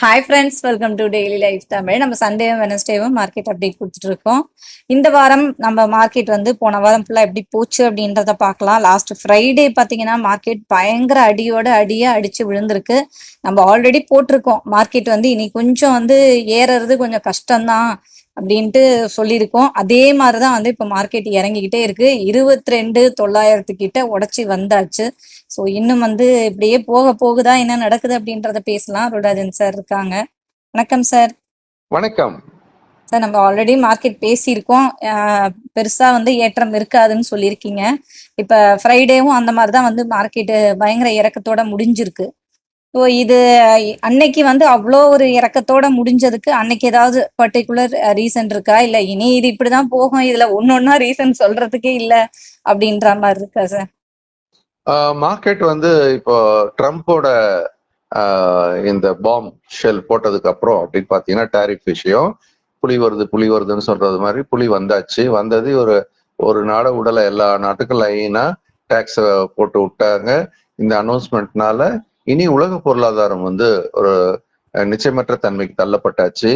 Hi friends welcome to daily life Tamil நம்ம சண்டேவும் வெனஸ்டேவும் market update கொடுத்துட்டு இருக்கோம். இந்த வாரம் நம்ம மார்க்கெட் வந்து போன வாரம் ஃபுல்லாக எப்படி போச்சு அப்படின்றத பார்க்கலாம். லாஸ்ட் ஃப்ரைடே பார்த்தீங்கன்னா மார்க்கெட் பயங்கர அடியோட அடியா அடிச்சு விழுந்திருக்கு. நம்ம ஆல்ரெடி போட்டிருக்கோம். மார்க்கெட் வந்து இனி கொஞ்சம் வந்து ஏறது கொஞ்சம் கஷ்டம்தான். அப்படின்ட்டு சொல்லியிருக்கோம். அதே மாதிரிதான் வந்து இப்போ மார்க்கெட் இறங்கிக்கிட்டே இருக்கு. இருபத்தி ரெண்டு தொள்ளாயிரத்து கிட்ட உடச்சி வந்தாச்சு. ஸோ இன்னும் வந்து இப்படியே போக போகுதா என்ன நடக்குது அப்படின்றத பேசலாம். ருடாஜன் சார் இருக்காங்க. வணக்கம் சார் வணக்கம். சார் நம்ம ஆல்ரெடி மார்க்கெட் பேசியிருக்கோம். பெருசா வந்து ஏற்றம் இருக்காதுன்னு சொல்லியிருக்கீங்க. இப்ப ஃப்ரைடேவும் அந்த மாதிரி தான் வந்து மார்க்கெட்டு பயங்கர இறக்கத்தோட முடிஞ்சிருக்கு. ஸோ இது அன்னைக்கு வந்து அவ்வளோ ஒரு இறக்கத்தோட முடிஞ்சதுக்கு அன்னைக்கு ஏதாவது பர்டிகுலர் ரீசன் இருக்கா? இல்ல இனி இது இப்படிதான் போகும். இதுல ஒன்னொன்னா ரீசன் சொல்றதுக்கே இல்ல அப்படின்ற மாதிரி இருக்கா சார் மார்க்கெட் வந்து இப்போ ட்ரம்ப்போட இந்த பாம் ஷெல் போட்டதுக்கு அப்புறம் அப்படின்னு பாத்தீங்கன்னா டேரிஃப் விஷயம் புலி வருது புலி வருதுன்னு சொல்றது மாதிரி புலி வந்தாச்சு. வந்தது ஒரு ஒரு நாட உடல எல்லா நாட்டுக்கும் லைனா டேக்ஸ் போட்டு விட்டாங்க. இந்த அனௌன்ஸ்மெண்ட்னால இனி உலக பொருளாதாரம் வந்து ஒரு நிச்சயமற்ற தன்மைக்கு தள்ளப்பட்டாச்சு.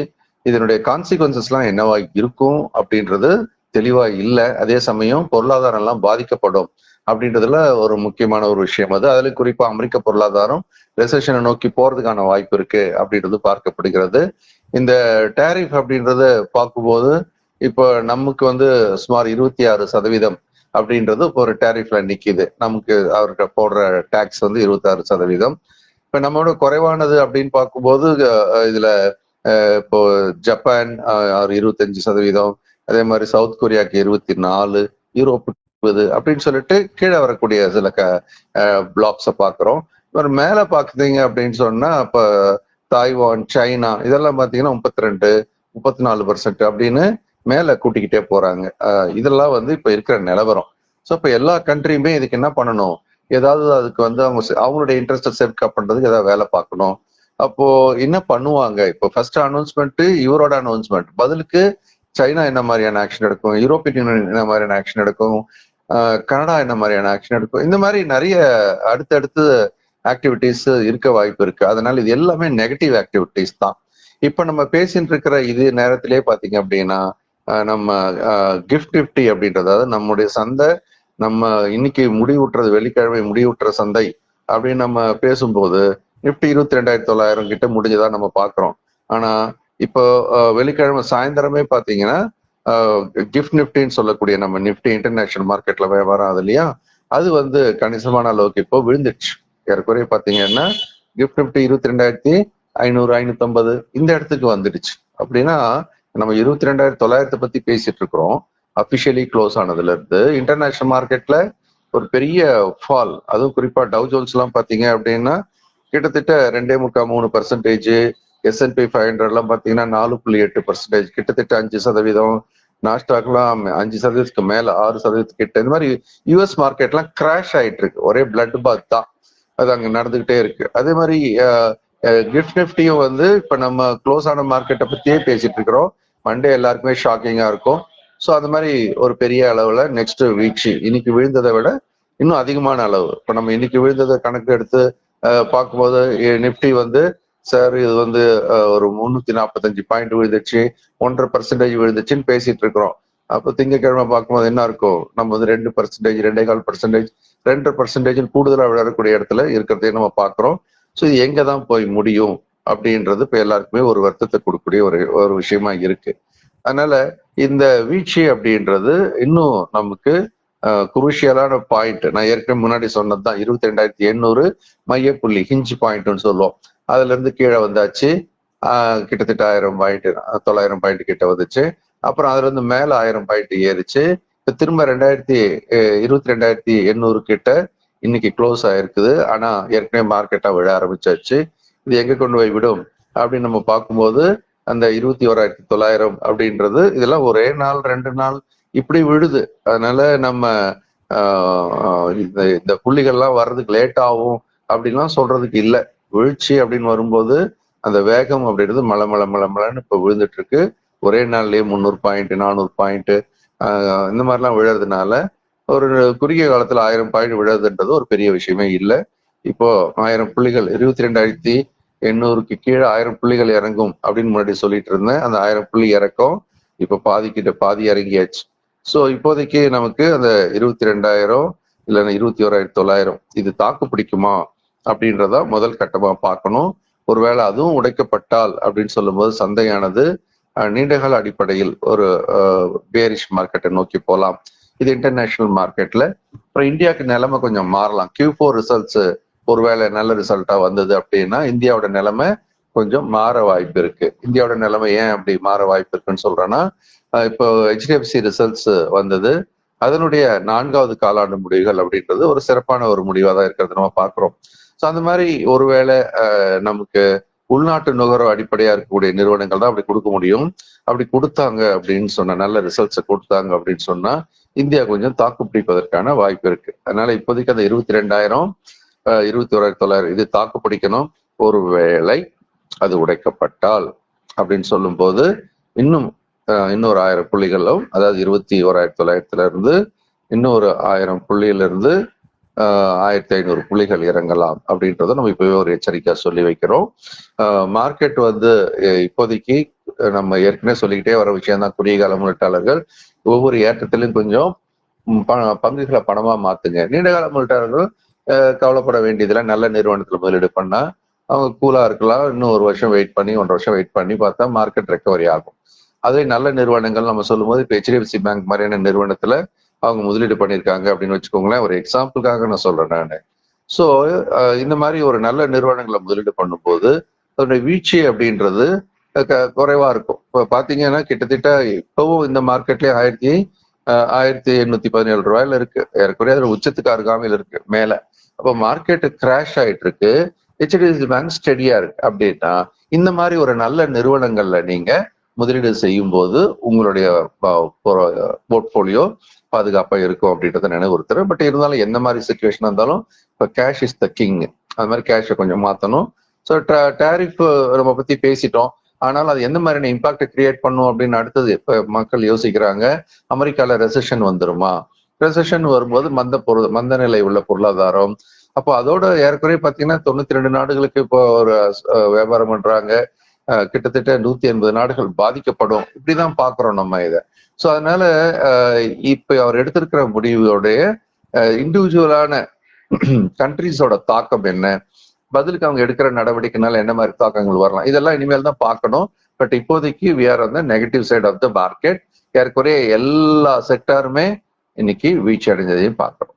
இதனுடைய கான்சிக்வன்சஸ்லாம் என்னவா இருக்கும் அப்படின்றது தெளிவா இல்லை. அதே சமயம் பொருளாதாரம் எல்லாம் பாதிக்கப்படும் அப்படின்றதுல ஒரு முக்கியமான ஒரு விஷயம் அது. அதுல குறிப்பா அமெரிக்க பொருளாதாரம் ரெசஷனை நோக்கி போறதுக்கான வாய்ப்பு இருக்கு அப்படின்றது பார்க்கப்படுகிறது. இந்த டேரிஃப் அப்படின்றத பார்க்கும்போது இப்போ நமக்கு வந்து சுமார் இருபத்தி ஆறு சதவீதம் அப்படின்றது இப்போ ஒரு டேரிஃப்ல நிக்குது. நமக்கு அவர்கிட்ட போடுற டேக்ஸ் வந்து இருபத்தாறு சதவீதம். இப்ப நம்மளோட குறைவானது அப்படின்னு பார்க்கும்போது இதுல இப்போ ஜப்பான் ஒரு இருபத்தஞ்சு சதவீதம். அதே மாதிரி சவுத் கொரியாக்கு இருபத்தி நாலு யூரோப் இருபது அப்படின்னு சொல்லிட்டு கீழே வரக்கூடிய சில க பிளாக்ஸை பார்க்குறோம். ஒரு மேலே பார்க்குறீங்க அப்படின்னு சொன்னா இப்போ தாய்வான் சைனா இதெல்லாம் பார்த்தீங்கன்னா முப்பத்தி ரெண்டு முப்பத்தி நாலு பர்சன்ட் அப்படின்னு மேலே கூட்டிக்கிட்டே போறாங்க. இதெல்லாம் வந்து இப்போ இருக்கிற நிலவரம். ஸோ இப்போ எல்லா கண்ட்ரியுமே இதுக்கு என்ன பண்ணணும்? ஏதாவது அதுக்கு வந்து அவங்க அவங்களுடைய இன்ட்ரெஸ்ட்டை சேஃப்கப் பண்றதுக்கு ஏதாவது வேலை பார்க்கணும். அப்போ என்ன பண்ணுவாங்க? இப்போ ஃபர்ஸ்ட் அனௌன்ஸ்மெண்ட் இவரோட அனௌன்ஸ்மெண்ட் பதிலுக்கு சைனா என்ன மாதிரியான ஆக்ஷன் எடுக்கும்? யூரோப்பியன் யூனியன் என்ன மாதிரியான ஆக்ஷன் எடுக்கும்? கனடா என்ன மாதிரியான ஆக்ஷன் எடுக்கும்? இந்த மாதிரி நிறைய அடுத்தடுத்து ஆக்டிவிட்டீஸ் இருக்க வாய்ப்பு இருக்கு. அதனால இது எல்லாமே நெகட்டிவ் ஆக்டிவிட்டீஸ் தான். இப்ப நம்ம பேசிட்டு இருக்கிற இது நேரத்திலே பாத்தீங்க அப்படின்னா நம்ம கிஃப்ட் நிப்டி அப்படின்றது. அதாவது நம்முடைய சந்தை நம்ம இன்னைக்கு முடிவுற்றது வெள்ளிக்கிழமை முடிவுற்ற சந்தை அப்படின்னு நம்ம பேசும்போது நிஃப்டி இருபத்தி ரெண்டாயிரத்தி தொள்ளாயிரம் கிட்ட முடிஞ்சதா நம்ம பாக்குறோம் ஆனா இப்போ வெள்ளிக்கிழமை சாயந்தரமே பாத்தீங்கன்னா கிஃப்ட் நிஃப்டின்னு சொல்லக்கூடிய நம்ம நிஃப்டி இன்டர்நேஷனல் மார்க்கெட்ல வியாபாரம் ஆகுது இல்லையா? அது வந்து கணிசமான அளவுக்கு இப்போ விழுந்துடுச்சு. ஏறக்குறைய பாத்தீங்கன்னா கிஃப்ட் நிப்டி இருபத்தி ரெண்டாயிரத்தி ஐநூறு ஐநூத்தம்பது இந்த இடத்துக்கு வந்துடுச்சு. அப்படின்னா நம்ம இருபத்தி ரெண்டாயிரத்தி தொள்ளாயிரத்தை பத்தி பேசிட்டு இருக்கிறோம் அபிஷியலி க்ளோஸ் ஆனதுல இருந்து இன்டர்நேஷனல் மார்க்கெட்ல ஒரு பெரிய ஃபால் அதுவும் குறிப்பா டவ் ஜோன்ஸ் எல்லாம் பாத்தீங்க அப்படின்னா கிட்டத்தட்ட ரெண்டே முக்கா மூணு பர்சன்டேஜ் எஸ்என்பி ஃபைவ் ஹண்ட்ரட் எல்லாம் பாத்தீங்கன்னா நாலு புள்ளி எட்டு பர்சன்டேஜ் கிட்டத்தட்ட அஞ்சு சதவீதம் நாஸ்டாக்லாம் அஞ்சு சதவீதத்துக்கு மேல ஆறு சதவீதத்துக்கு கிட்ட. இந்த மாதிரி யூஎஸ் மார்க்கெட்லாம் கிராஷ் ஆயிட்டு இருக்கு ஒரே பிளட் பாத் தான். அது அங்க நடந்துகிட்டே இருக்கு. அதே மாதிரி கிஃப்ட் நிஃப்டியும் வந்து இப்ப நம்ம க்ளோஸ் ஆன மார்க்கெட்டை பத்தியே பேசிட்டு இருக்கிறோம். மண்டே எல்லாருக்குமே ஷாக்கிங்கா இருக்கும். ஸோ அந்த மாதிரி ஒரு பெரிய அளவுல நெக்ஸ்ட் வீக்ஸ் இன்னைக்கு விழுந்ததை விட இன்னும் அதிகமான அளவு. இப்ப நம்ம இன்னைக்கு விழுந்ததை கணக்கு எடுத்து பார்க்கும்போது நிஃப்டி வந்து சார் இது வந்து ஒரு முன்னூத்தி நாற்பத்தஞ்சு பாயிண்ட் விழுந்துச்சு ஒன்றரை பர்சன்டேஜ் விழுந்துச்சுன்னு பேசிட்டு இருக்கிறோம். அப்போ திங்கக்கிழமை பார்க்கும்போது என்ன இருக்கும்? நம்ம வந்து ரெண்டு பர்சன்டேஜ் ரெண்டே கால் பர்சன்டேஜ் ரெண்டரை பர்சன்டேஜ் கூடுதலாக விளையாடக்கூடிய இடத்துல இருக்கிறதையும் நம்ம பார்க்குறோம். ஸோ இது எங்க தான் போய் முடியும் அப்படின்றது இப்போ எல்லாருக்குமே ஒரு வருத்தத்தை கொடுக்கக்கூடிய ஒரு ஒரு விஷயமா இருக்கு. அதனால இந்த வீழ்ச்சி அப்படின்றது இன்னும் நமக்கு குருஷியலான பாயிண்ட் நான் ஏற்கனவே முன்னாடி சொன்னது தான் இருபத்தி ரெண்டாயிரத்தி எண்ணூறு மையப்புள்ளி ஹிஞ்ச் பாயிண்ட்னு சொல்லுவோம். அதுல இருந்து கீழே வந்தாச்சு. கிட்டத்தட்ட ஆயிரம் பாயிண்ட் தொள்ளாயிரம் பாயிண்ட் கிட்ட வந்துச்சு. அப்புறம் அதுல இருந்து மேல ஆயிரம் பாயிண்ட் ஏறிச்சு. இப்ப திரும்ப ரெண்டாயிரத்தி இருபத்தி ரெண்டாயிரத்தி எண்ணூறு கிட்ட இன்னைக்கு க்ளோஸ் ஆயிருக்குது. ஆனா ஏற்கனவே மார்க்கெட்டா விழ ஆரம்பிச்சாச்சு. இது எங்க கொண்டு போய் விடும்? அப்படின்னு நம்ம பார்க்கும்போது அந்த இருபத்தி ஓராயிரத்தி தொள்ளாயிரம் அப்படின்றது இதெல்லாம் ஒரே நாள் ரெண்டு நாள் இப்படி விழுது. அதனால நம்ம இந்த இந்த புள்ளிகள்லாம் வர்றதுக்கு லேட் ஆகும் அப்படின்லாம் சொல்றதுக்கு இல்லை. வீழ்ச்சி அப்படின்னு வரும்போது அந்த வேகம் அப்படின்றது மலை மலை மலை மலைன்னு இப்போ விழுந்துட்டு இருக்கு. ஒரே நாள்லயே முந்நூறு பாயிண்ட் நானூறு பாயிண்ட் இந்த மாதிரிலாம் விழுறதுனால ஒரு குறுகிய காலத்துல ஆயிரம் பாயிண்ட் விழுதுன்றது ஒரு பெரிய விஷயமே இல்லை. இப்போ ஆயிரம் புள்ளிகள் இருபத்தி ரெண்டாயிரத்தி எண்ணூறுக்கு கீழே ஆயிரம் புள்ளிகள் இறங்கும் அப்படின்னு முன்னாடி சொல்லிட்டு இருந்தேன். அந்த ஆயிரம் புள்ளி இறக்கம் இப்போ பாதிக்கிட்ட பாதி இறங்கியாச்சு. ஸோ இப்போதைக்கு நமக்கு அந்த இருபத்தி ரெண்டாயிரம் இல்லைன்னா இருபத்தி ஓராயிரத்தி தொள்ளாயிரம் இது தாக்கு பிடிக்குமா அப்படின்றத முதல் கட்டமாக பார்க்கணும். ஒருவேளை அதுவும் உடைக்கப்பட்டால் அப்படின்னு சொல்லும்போது சந்தையானது நீண்டகால அடிப்படையில் ஒரு பேரிஷ் மார்க்கெட்டை நோக்கி போகலாம் இது இன்டர்நேஷனல் மார்க்கெட்ல அப்புறம் இந்தியாவுக்கு நிலைமை கொஞ்சம் மாறலாம். கியூ ஃபோர் ரிசல்ட்ஸ் ஒருவேளை நல்ல ரிசல்ட்டா வந்தது அப்படின்னா இந்தியாவோட நிலைமை கொஞ்சம் மாற வாய்ப்பு இருக்கு. இந்தியாவோட நிலைமை ஏன் அப்படி மாற வாய்ப்பு இருக்குன்னு சொல்றேன்னா இப்போ ஹெச்டிஎஃப்சி ரிசல்ட்ஸ் வந்தது. அதனுடைய நான்காவது காலாண்டு முடிவுகள் அப்படின்றது ஒரு சிறப்பான ஒரு முடிவாக தான் இருக்கிறது நம்ம பார்க்கிறோம். ஸோ அந்த மாதிரி ஒருவேளை நமக்கு உள்நாட்டு நுகர்வு அடிப்படையா இருக்கக்கூடிய நிறுவனங்கள் தான் அப்படி கொடுக்க முடியும். அப்படி கொடுத்தாங்க அப்படின்னு சொன்னா நல்ல ரிசல்ட்ஸை கொடுத்தாங்க அப்படின்னு சொன்னா இந்தியா கொஞ்சம் தாக்கு பிடிப்பதற்கான வாய்ப்பு இருக்கு. அதனால இப்போதைக்கு அந்த இருபத்தி ரெண்டாயிரம் இருபத்தி ஓராயிரத்தி தொள்ளாயிரம் இது தாக்கு பிடிக்கணும். ஒருவேளை அது உடைக்கப்பட்டால் அப்படின்னு சொல்லும்போது இன்னும் இன்னொரு ஆயிரம் புள்ளிகளும் அதாவது இருபத்தி ஓராயிரத்தி தொள்ளாயிரத்துல இருந்து இன்னொரு ஆயிரம் புள்ளியிலிருந்து ஆஹ், ஆயிரத்தி ஐநூறு புள்ளிகள் இறங்கலாம் அப்படின்றத நம்ம இப்பவே ஒரு எச்சரிக்கையா சொல்லி வைக்கிறோம். மார்க்கெட் வந்து இப்போதைக்கு நம்ம ஏற்கனவே சொல்லிக்கிட்டே வர விஷயம் தான் குறுகிய கால முதலீட்டாளர்கள் ஒவ்வொரு ஏற்றத்திலையும் கொஞ்சம் பங்குகளை பணமா மாத்துங்க. நீண்ட கால முதலீட்டாளர்கள் கவலைப்பட வேண்டியதுல நல்ல நிறுவனத்துல முதலீடு பண்ணா அவங்க கூலா இருக்கலாம். இன்னும் ஒரு வருஷம் வெயிட் பண்ணி ஒன்றரை வருஷம் வெயிட் பண்ணி பார்த்தா மார்க்கெட் ரெக்கவரி ஆகும். அதே நல்ல நிறுவனங்கள் நம்ம சொல்லும்போது இப்போ ஹெச்டிஎஃப்சி பேங்க் மாதிரியான நிறுவனத்துல அவங்க முதலீடு பண்ணியிருக்காங்க அப்படின்னு வச்சுக்கோங்களேன். ஒரு எக்ஸாம்பிளுக்காக நான் சொல்றேன் நான். ஸோ இந்த மாதிரி ஒரு நல்ல நிறுவனங்களை முதலீடு பண்ணும்போது அதனுடைய வீழ்ச்சி அப்படின்றது குறைவா இருக்கும். இப்போ பாத்தீங்கன்னா கிட்டத்தட்ட இப்பவும் இந்த மார்க்கெட்லயே ஆயிரத்தி ஆயிரத்தி எண்ணூத்தி பதினேழு ரூபாயில இருக்கு. ஏறக்குறைய அதுல உச்சத்துக்கு அருகாமையில் இருக்கு மேல. அப்போ மார்க்கெட் கிராஷ் ஆயிட்டு இருக்கு ஹெச்டிஎஃப்சி பேங்க் ஸ்டெடியா இருக்கு. அப்படின்னா இந்த மாதிரி ஒரு நல்ல நிறுவனங்கள்ல நீங்க முதலீடு செய்யும் போது உங்களுடைய போர்ட்போலியோ பாதுகாப்பா இருக்கும் அப்படின்றத நினைவுறுத்துறேன் பட் இருந்தாலும் எந்த மாதிரி சுச்சுவேஷன் இருந்தாலும் இப்போ கேஷ் இஸ் த கிங் அது மாதிரி கேஷை கொஞ்சம் மாத்தணும். ஸோ டேரிஃப் நம்ம பத்தி பேசிட்டோம். ஆனால் அது எந்த மாதிரியான இம்பாக்ட் கிரியேட் பண்ணும் அப்படின்னு அடுத்தது இப்ப மக்கள் யோசிக்கிறாங்க. அமெரிக்கால ரெசெஷன் வந்துருமா? ரெசெஷன் வரும்போது மந்த பொருள் மந்த நிலை உள்ள பொருளாதாரம். அப்போ அதோட ஏற்கனவே பாத்தீங்கன்னா தொண்ணூத்தி ரெண்டு நாடுகளுக்கு இப்போ ஒரு வியாபாரம் பண்றாங்க. கிட்டத்தட்ட நூத்தி எண்பது நாடுகள் பாதிக்கப்படும். இப்படிதான் பாக்குறோம் நம்ம இதை. ஸோ அதனால இப்ப அவர் எடுத்திருக்கிற முடிவோடைய இண்டிவிஜுவலான கண்ட்ரிஸோட தாக்கம் என்ன? பதிலுக்கு அவங்க எடுக்கிற நடவடிக்கைனால என்ன மாதிரி தாக்கங்கள் வரலாம்? இதெல்லாம் இனிமேல் தான் பார்க்கணும். பட் இப்போதைக்கு வி ஆர் அந்த negative side of the market ஏற்குறைய எல்லா செக்டாருமே இன்னைக்கு வீழ்ச்சி அடைஞ்சதையும் பார்க்கணும்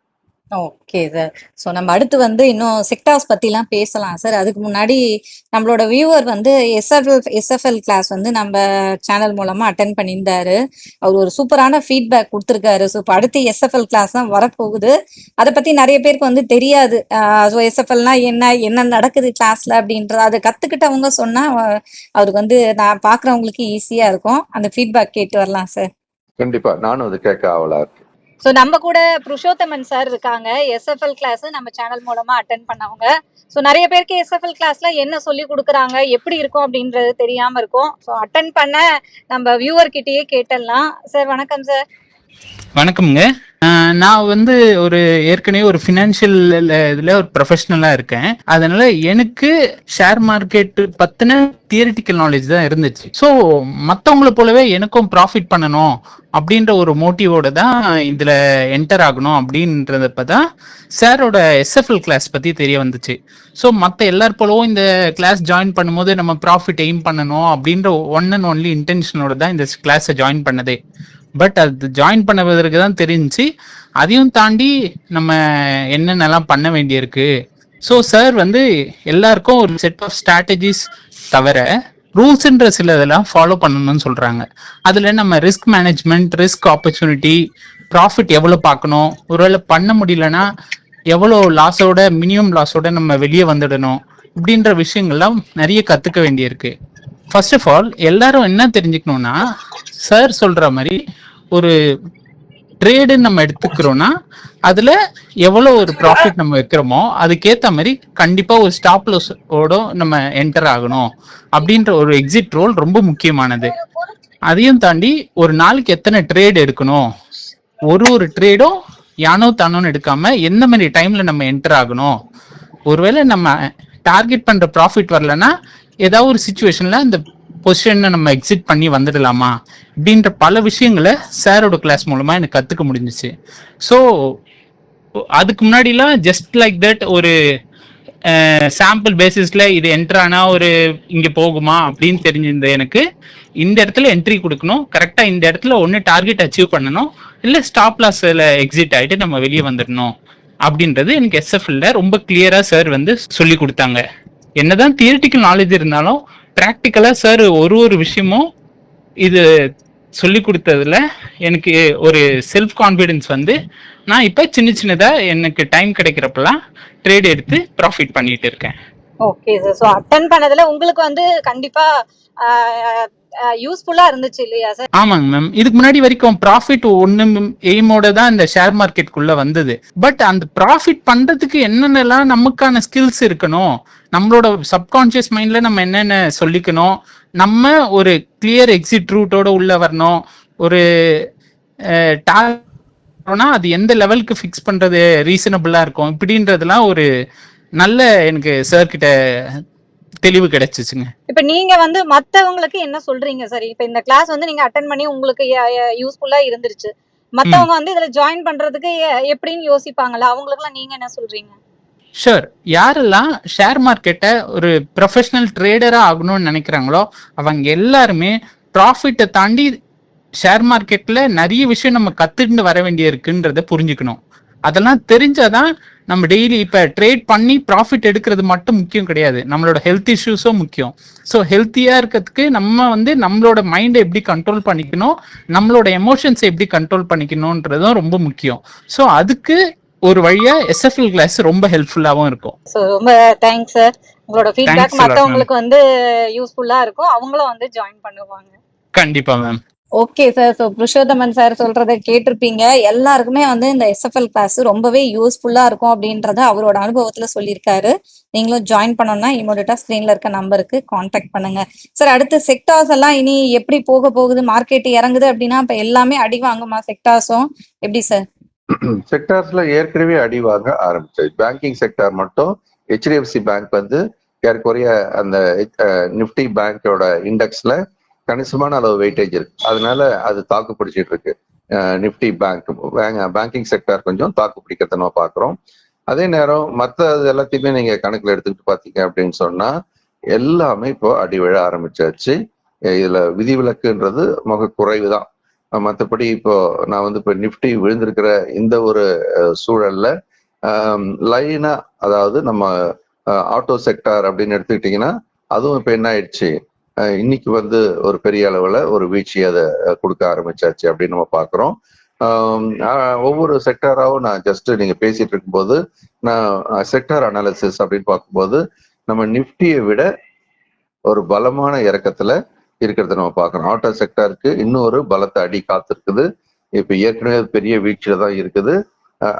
ஓகே சார் ஸோ நம்ம அடுத்து வந்து இன்னும் செக்டார்ஸ் பற்றிலாம் பேசலாம் சார் அதுக்கு முன்னாடி நம்மளோட வியூவர் வந்து எஸ்எஃப்எல் எஸ்எஃப்எல் கிளாஸ் வந்து நம்ம சேனல் மூலமா அட்டன் பண்ணியிருந்தாரு. அவர் ஒரு சூப்பரான ஃபீட்பேக் கொடுத்துருக்காரு. ஸோ இப்போ அடுத்து எஸ்எஃப்எல் கிளாஸ் தான் வரப்போகுது. அதை பத்தி நிறைய பேருக்கு வந்து தெரியாது. ஸோ எஸ்எஃப்எல்னா என்ன என்ன நடக்குது கிளாஸ்ல அப்படின்றது அதை கத்துக்கிட்டவங்க சொன்னா அவருக்கு வந்து நான் பாக்குறவங்களுக்கு ஈஸியா இருக்கும். அந்த ஃபீட்பேக் கேட்டு வரலாம் சார் கண்டிப்பா. நானும் அது கேட்க ஆவலா இருக்கு ஸோ நம்ம கூட புருஷோத்தமன் சார் இருக்காங்க. எஸ்எஃப்எல் கிளாஸ் நம்ம சேனல் மூலமா அட்டன் பண்ணவங்க. ஸோ நிறைய பேருக்கு எஸ்எஃப்எல் கிளாஸ்ல என்ன சொல்லி கொடுக்குறாங்க எப்படி இருக்கும் அப்படின்றது தெரியாம இருக்கும். ஸோ அட்டன் பண்ண நம்ம வியூவர் கிட்டேயே கேட்டலாம் சார் வணக்கம் சார் வணக்கம்ங்க. நான் வந்து ஒரு ஏற்கனவே ஒரு ஃபினான்ஷியல் இதுல ஒரு ப்ரொஃபஷனலா இருக்கேன். அதனால எனக்கு ஷேர் மார்க்கெட் பத்தின தியரிட்டிக்கல் நாலேஜ் தான் இருந்துச்சு. ஸோ மற்றவங்கள போலவே எனக்கும் ப்ராஃபிட் பண்ணணும் அப்படின்ற ஒரு மோட்டிவோட தான் இதுல என்டர் ஆகணும் அப்படின்றதப்ப தான் சாரோட எஸ்எஃப்எல் கிளாஸ் பத்தி தெரிய வந்துச்சு. ஸோ மற்ற எல்லார் போலவும் இந்த கிளாஸ் ஜாயின் பண்ணும்போது நம்ம ப்ராஃபிட் எய்ம் பண்ணணும் அப்படின்ற ஒன் அண்ட் ஒன்லி இன்டென்ஷனோட தான் இந்த கிளாஸை ஜாயின் பண்ணதே. பட் அது ஜாயின் பண்ணுவதற்கு தான் தெரிஞ்சு அதையும் தாண்டி நம்ம என்னென்னலாம் பண்ண வேண்டியிருக்கு. ஸோ சார் வந்து எல்லாருக்கும் ஒரு செட் ஆஃப் ஸ்ட்ராட்டஜிஸ் தவிர ரூல்ஸ்ன்ற சில இதெல்லாம் ஃபாலோ பண்ணணும்னு சொல்கிறாங்க அதில் நம்ம risk management risk opportunity profit எவ்வளோ பார்க்கணும் ஒருவேளை பண்ண முடியலன்னா எவ்வளோ லாஸோட மினிமம் லாஸோட நம்ம வெளியே வந்துடணும் இப்படின்ற விஷயங்கள்லாம் நிறைய கற்றுக்க வேண்டியிருக்கு. ஃபர்ஸ்ட் ஆஃப் ஆல் எல்லாரும் என்ன தெரிஞ்சுக்கணும்னா சார் சொல்ற மாதிரி ஒரு ட்ரேடுன்னு நம்ம எடுத்துக்கிறோம்னா அதுல எவ்வளவு ஒரு ப்ராஃபிட் நம்ம வைக்கிறோமோ அதுக்கேத்த மாதிரி கண்டிப்பா ஒரு ஸ்டாப் ஓட நம்ம என்டர் ஆகணும். அப்படின்ற ஒரு எக்ஸிட் ரோல் ரொம்ப முக்கியமானது. அதையும் தாண்டி ஒரு நாளைக்கு எத்தனை ட்ரேட் எடுக்கணும்? ஒரு ஒரு ட்ரேடும் யானோ தானோன்னு எடுக்காம எந்த மாதிரி டைம்ல நம்ம என்டர் ஆகணும்? ஒருவேளை நம்ம டார்கெட் பண்ற ப்ராஃபிட் வரலன்னா ஏதாவது ஒரு சுச்சுவேஷன்ல அந்த பொசிஷனை நம்ம எக்ஸிட் பண்ணி வந்துடலாமா? அப்படின்ற பல விஷயங்களை சாரோட கிளாஸ் மூலமா எனக்கு கத்துக்க முடிஞ்சுச்சு. ஸோ அதுக்கு முன்னாடிலாம் ஜஸ்ட் லைக் தட் ஒரு சாம்பிள் பேசிஸ்ல இது என்ட்ரானா ஆனா ஒரு இங்க போகுமா அப்படின்னு தெரிஞ்சிருந்த எனக்கு. இந்த இடத்துல என்ட்ரி கொடுக்கணும். கரெக்டா இந்த இடத்துல ஒன்னு டார்கெட் அச்சீவ் பண்ணணும். இல்ல ஸ்டாப் லாஸ்ல எக்ஸிட் ஆயிட்டு நம்ம வெளியே வந்துடணும். அப்படின்றது எனக்கு எஸ்எஃப்ல ரொம்ப கிளியரா சார் வந்து சொல்லி கொடுத்தாங்க. என்னதான் தியரிட்டிக்கல் நாலேஜ் இருந்தாலும் ப்ராக்டிக்கலா சார் ஒரு ஒரு விஷயமும் இது சொல்லி கொடுத்ததுல எனக்கு ஒரு செல்ஃப் கான்ஃபிடன்ஸ் வந்து நான் இப்ப சின்ன சின்னதா எனக்கு டைம் கிடைக்கிறப்பெல்லாம் ட்ரேட் எடுத்து ப்ராஃபிட் பண்ணிட்டு இருக்கேன். ஓகே சார் ஸோ அட்டன் பண்ணதுல உங்களுக்கு வந்து கண்டிப்பா யூஸ்ஃபுல்லா இருந்துச்சு இல்லையா சார் ஆமாங்க மேம் இதுக்கு முன்னாடி வரைக்கும் ப்ராஃபிட் ஒன்னு எய்மோட தான் இந்த ஷேர் மார்க்கெட்டுக்குள்ள வந்தது. பட் அந்த ப்ராஃபிட் பண்றதுக்கு என்னென்னலாம் நமக்கான ஸ்கில்ஸ் இருக்கணும்? நம்மளோட சப்கான்சியஸ் மைண்ட்ல நம்ம என்னென்ன சொல்லிக்கணும்? நம்ம ஒரு கிளியர் எக்ஸிட் ரூட்டோட உள்ள வரணும். ஒரு அது எந்த லெவலுக்கு ஃபிக்ஸ் பண்றது ரீசனபிளா இருக்கும். இப்படின்றதுலாம் ஒரு நல்ல எனக்கு சார் கிட்ட தெளிவு கிடைச்சிச்சுங்க. இப்ப நீங்க வந்து மத்தவங்களுக்கு என்ன சொல்றீங்க சார் இப்ப இந்த கிளாஸ் வந்து நீங்க அட்டன் பண்ணி உங்களுக்கு யூஸ்ஃபுல்லா இருந்துருச்சு. மத்தவங்க வந்து இதுல ஜாயின் பண்றதுக்கு எப்படின்னு யோசிப்பாங்களா அவங்களுக்குலாம் நீங்க என்ன சொல்றீங்க? ஷூர் யாரெல்லாம் ஷேர் மார்க்கெட்டை ஒரு ப்ரொஃபஷனல் ட்ரேடராக ஆகணும்னு நினைக்கிறாங்களோ அவங்க எல்லாருமே ப்ராஃபிட்டை தாண்டி ஷேர் மார்க்கெட்டில் நிறைய விஷயம் நம்ம கற்றுட்டு வர வேண்டிய இருக்குன்றத புரிஞ்சுக்கணும். அதெல்லாம் தெரிஞ்சாதான் நம்ம டெய்லி இப்போ ட்ரேட் பண்ணி ப்ராஃபிட் எடுக்கிறது மட்டும் முக்கியம் கிடையாது. நம்மளோட ஹெல்த் இஷ்யூஸும் முக்கியம். ஸோ ஹெல்த்தியாக இருக்கிறதுக்கு நம்ம வந்து நம்மளோட மைண்டை எப்படி கண்ட்ரோல் பண்ணிக்கணும் நம்மளோட எமோஷன்ஸை எப்படி கண்ட்ரோல் பண்ணிக்கணுன்றதும் ரொம்ப முக்கியம். ஸோ அதுக்கு ஒரு வழியா எஸ்எஃப்எல் கிளாஸ் ரொம்ப ஹெல்ப்ஃபுல்லாகவும் இருக்கும். ஸோ ரொம்ப தேங்க்ஸ் சார் உங்களோட ஃபீட்பேக் மத்தவங்களுக்கு வந்து யூஸ்ஃபுல்லா இருக்கும். அவங்களும் வந்து ஜாயின் பண்ணுவாங்க. கண்டிப்பா ma'am okay sir so Purushothaman sir சொல்றதை கேட்டிருப்பீங்க. எல்லாருக்குமே வந்து இந்த எஸ்எஃப்எல் கிளாஸ் ரொம்பவே யூஸ்ஃபுல்லா இருக்கும் அப்படின்றத அவரோட அனுபவத்துல சொல்லியிருக்காரு. நீங்களும் ஜாயின் பண்ணணும்னா இமோடிட்டா ஸ்கிரீன்ல இருக்க நம்பருக்கு காண்டாக்ட் பண்ணுங்க. சார் அடுத்து செக்டார்ஸ் எல்லாம் இனி எப்படி போக போகுது? மார்க்கெட் இறங்குது அப்படின்னா இப்ப எல்லாமே அடி வாங்குமா செக்டார்ஸும் எப்படி சார் செக்டார்ஸ்ல ஏற்கனவே அடி வாங்க ஆரம்பிச்சது பேங்கிங் செக்டார் மட்டும் ஹெச்டிஎஃப்சி பேங்க் வந்து ஏற்குறைய அந்த நிப்டி பேங்கோட இண்டெக்ஸ்ல கணிசமான அளவு வெயிட்டேஜ் இருக்கு. அதனால அது தாக்கு பிடிச்சிட்டு இருக்கு நிப்டி பேங்க் பேங்கிங் செக்டார் கொஞ்சம் தாக்கு பிடிக்கிறத நம்ம பாக்குறோம். அதே நேரம் மற்ற எல்லாத்தையுமே நீங்க கணக்குல எடுத்துக்கிட்டு பாத்தீங்க அப்படின்னு சொன்னா எல்லாமே இப்போ அடி விழ ஆரம்பிச்சாச்சு. இதுல விதிவிலக்குன்றது மிக குறைவு தான் மற்றபடி இப்போ நான் வந்து இப்போ நிஃப்டி விழுந்திருக்கிற இந்த ஒரு சூழல்ல லைனா அதாவது நம்ம ஆட்டோ செக்டார் அப்படின்னு எடுத்துக்கிட்டிங்கன்னா அதுவும் இப்போ என்ன ஆயிடுச்சு? இன்னைக்கு வந்து ஒரு பெரிய அளவுல ஒரு வீழ்ச்சி அதை கொடுக்க ஆரம்பிச்சாச்சு அப்படின்னு நம்ம பார்க்குறோம் ஒவ்வொரு செக்டாராவும் நான் ஜஸ்ட் நீங்க பேசிட்டு இருக்கும்போது நான் செக்டார் அனாலிசிஸ் அப்படின்னு பார்க்கும்போது நம்ம நிஃப்டியை விட ஒரு பலமான இறக்கத்துல இருக்கிறத நம்ம பார்க்கறோம். ஆட்டோ செக்டாருக்கு இன்னொரு பலத்த அடி காத்திருக்குது இப்போ ஏற்கனவே பெரிய வீழ்ச்சியில தான் இருக்குது.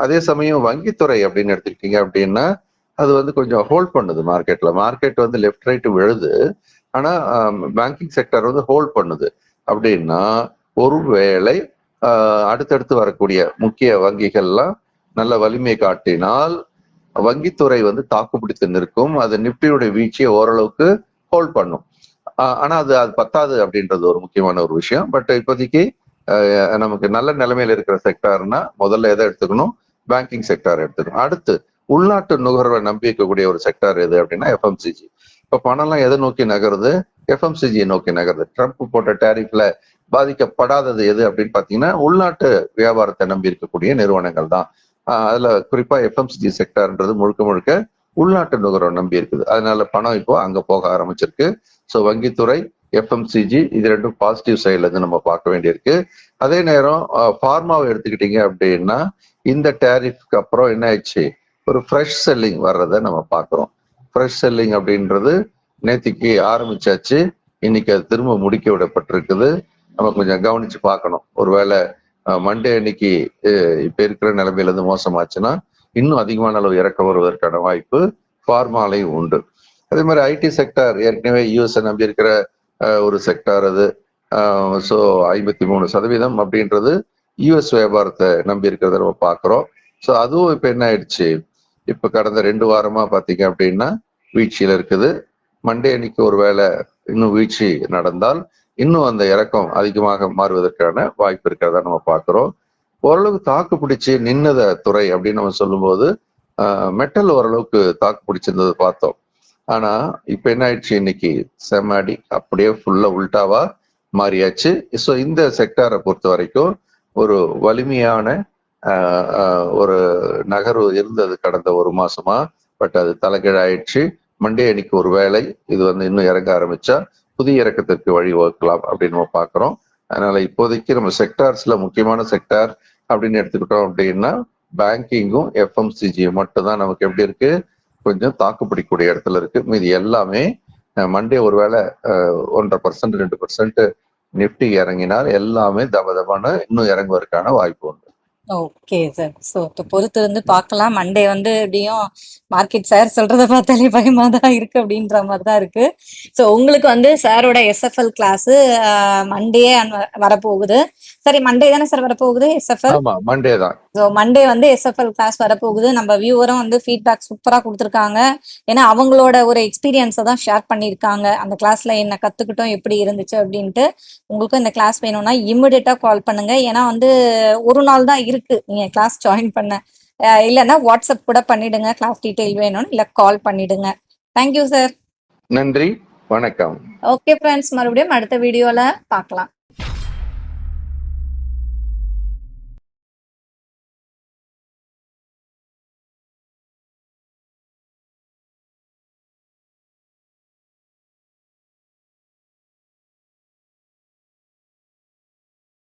அதே சமயம் வங்கித்துறை அப்படின்னு எடுத்துக்கிட்டீங்க அப்படின்னா அது வந்து கொஞ்சம் ஹோல்ட் பண்ணுது மார்க்கெட்ல மார்க்கெட் வந்து லெஃப்ட் ரைட் விழுது. ஆனா பேங்கிங் செக்டர் வந்து ஹோல்ட் பண்ணுது. அப்படின்னா ஒருவேளை அடுத்தடுத்து வரக்கூடிய முக்கிய வங்கிகள்லாம் நல்ல வலிமை காட்டினால் வங்கித்துறை வந்து தாக்குப்பிடித்து நிற்கும். அது நிப்டியுடைய வீழ்ச்சியை ஓரளவுக்கு ஹோல்ட் பண்ணும். ஆனா அது அது பத்தாது அப்படின்றது ஒரு முக்கியமான ஒரு விஷயம். பட் இப்போதைக்கு நமக்கு நல்ல நிலைமையில இருக்கிற செக்டார்னா முதல்ல எதை எடுத்துக்கணும்? பேங்கிங் செக்டார் எடுத்துக்கணும். அடுத்து உள்நாட்டு நுகர்வை நம்பி இருக்கக்கூடிய ஒரு செக்டார் எது அப்படின்னா எஃப்எம்சிஜி இப்ப பணம்லாம் எதை நோக்கி நகருது? எஃப்எம்சிஜியை நோக்கி நகருது. ட்ரம்ப் போட்ட டேரிஃப்ல பாதிக்கப்படாதது எது அப்படின்னு பாத்தீங்கன்னா உள்நாட்டு வியாபாரத்தை நம்பி இருக்கக்கூடிய நிறுவனங்கள் தான். அதுல குறிப்பா எஃப்எம்சிஜி செக்டார்ன்றது முழுக்க முழுக்க உள்நாட்டு நுகர்வை நம்பி இருக்குது. அதனால பணம் இப்போ அங்க போக ஆரம்பிச்சிருக்கு. ஸோ வங்கித்துறை எஃப்எம்சிஜி இது ரெண்டும் பாசிட்டிவ் சைட்ல இருந்து நம்ம பார்க்க வேண்டியிருக்கு. அதே நேரம் ஃபார்மாவை எடுத்துக்கிட்டீங்க அப்படின்னா இந்த டேரிஃப்க்கு அப்புறம் என்ன ஆயிடுச்சு? ஒரு ஃப்ரெஷ் செல்லிங் வர்றதை நம்ம பார்க்குறோம். ஃப்ரெஷ் செல்லிங் அப்படின்றது நேத்திக்கு ஆரம்பிச்சாச்சு. இன்னைக்கு அது திரும்ப முடிக்க விடப்பட்டிருக்குது. நம்ம கொஞ்சம் கவனிச்சு பார்க்கணும். ஒருவேளை மண்டே அன்னைக்கு இப்போ இப்ப இருக்கிற நிலைமையில இருந்து மோசமாச்சுன்னா இன்னும் அதிகமான அளவு இறக்க வருவதற்கான வாய்ப்பு ஃபார்மாலையும் உண்டு. அதே மாதிரி ஐடி செக்டார் ஏற்கனவே யூஎஸ்ஐ நம்பியிருக்கிற ஒரு செக்டார் அது. ஸோ ஐம்பத்தி மூணு சதவீதம் அப்படின்றது யூஎஸ் வியாபாரத்தை நம்பி இருக்கிறத நம்ம பார்க்குறோம். ஸோ அதுவும் இப்போ என்ன ஆயிடுச்சு? இப்போ கடந்த ரெண்டு வாரமாக பார்த்தீங்க அப்படின்னா வீழ்ச்சியில் இருக்குது. மண்டே அன்னைக்கு ஒரு வேளை இன்னும் வீழ்ச்சி நடந்தால் இன்னும் அந்த இறக்கம் அதிகமாக மாறுவதற்கான வாய்ப்பு இருக்கிறதா நம்ம பார்க்குறோம். ஓரளவுக்கு தாக்கு பிடிச்சு நின்னத துறை அப்படின்னு நம்ம சொல்லும்போது மெட்டல் ஓரளவுக்கு தாக்கு பிடிச்சிருந்தது பார்த்தோம். ஆனா இப்ப என்ன ஆயிடுச்சு இன்னைக்கு? செமாடி அப்படியே ஃபுல்லா உல்டாவா மாறியாச்சு. ஸோ இந்த செக்டாரை பொறுத்த வரைக்கும் ஒரு வலிமையான ஒரு நகர்வு இருந்தது கடந்த ஒரு மாசமா. பட் அது தலைகீழாயிடுச்சு. மண்டே அன்னைக்கு ஒரு வேலை இது வந்து இன்னும் இறங்க ஆரம்பிச்சா புதிய இறக்கத்திற்கு வழி வகுக்கலாம் அப்படின்னு நம்ம பாக்குறோம் அதனால இப்போதைக்கு நம்ம செக்டார்ஸ்ல முக்கியமான செக்டார் அப்படின்னு எடுத்துக்கிட்டோம் அப்படின்னா பேங்கிங்கும் எஃப்எம்சிஜியும் மட்டும்தான் நமக்கு எப்படி இருக்கு? கொஞ்சம் தாக்குப்பிடிக்கூடிய இடத்துல இருக்கு. மீதி எல்லாமே மண்டே ஒருவேளை ஒன்றரை பர்சன்ட் ரெண்டு பர்சன்ட் நிப்டி இறங்கினால் எல்லாமே தப இன்னும் இறங்குவதற்கான வாய்ப்பு உண்டு. ஓகே சார் ஸோ பொறுத்து இருந்து பார்க்கலாம். மண்டே வந்து எப்படியும் மார்க்கெட் சார் சொல்றதை பார்த்தாலே பயமா தான் இருக்கு அப்படின்ற மாதிரி தான் இருக்கு. ஸோ உங்களுக்கு வந்து சாரோட எஸ்எஃப்எல் கிளாஸ் மண்டே வரப்போகுது. சரி மண்டே தானே சார் வரப்போகுது எஸ்எஃப்எல் மண்டே தான். ஸோ மண்டே வந்து எஸ்எஃப்எல் கிளாஸ் வரப்போகுது. நம்ம வியூவரும் வந்து ஃபீட்பேக் சூப்பராக கொடுத்துருக்காங்க. ஏன்னா அவங்களோட ஒரு எக்ஸ்பீரியன்ஸை தான் ஷேர் பண்ணியிருக்காங்க. அந்த கிளாஸ்ல என்ன கத்துக்கிட்டோம் எப்படி இருந்துச்சு அப்படின்ட்டு உங்களுக்கும் இந்த கிளாஸ் வேணும்னா இம்மிடியட்டா கால் பண்ணுங்க. ஏன்னா வந்து ஒரு நாள் தான் இருக்கு. நீங்க கிளாஸ் ஜாயின் பண்ண இல்லைன்னா வாட்ஸ்அப் கூட பண்ணிடுங்க. கிளாஸ் டீட்டெயில் வேணும்னு இல்லை கால் பண்ணிடுங்க. தேங்க்யூ சார் நன்றி. வணக்கம். ஓகே ஃப்ரெண்ட்ஸ் மறுபடியும் அடுத்த வீடியோல பார்க்கலாம்.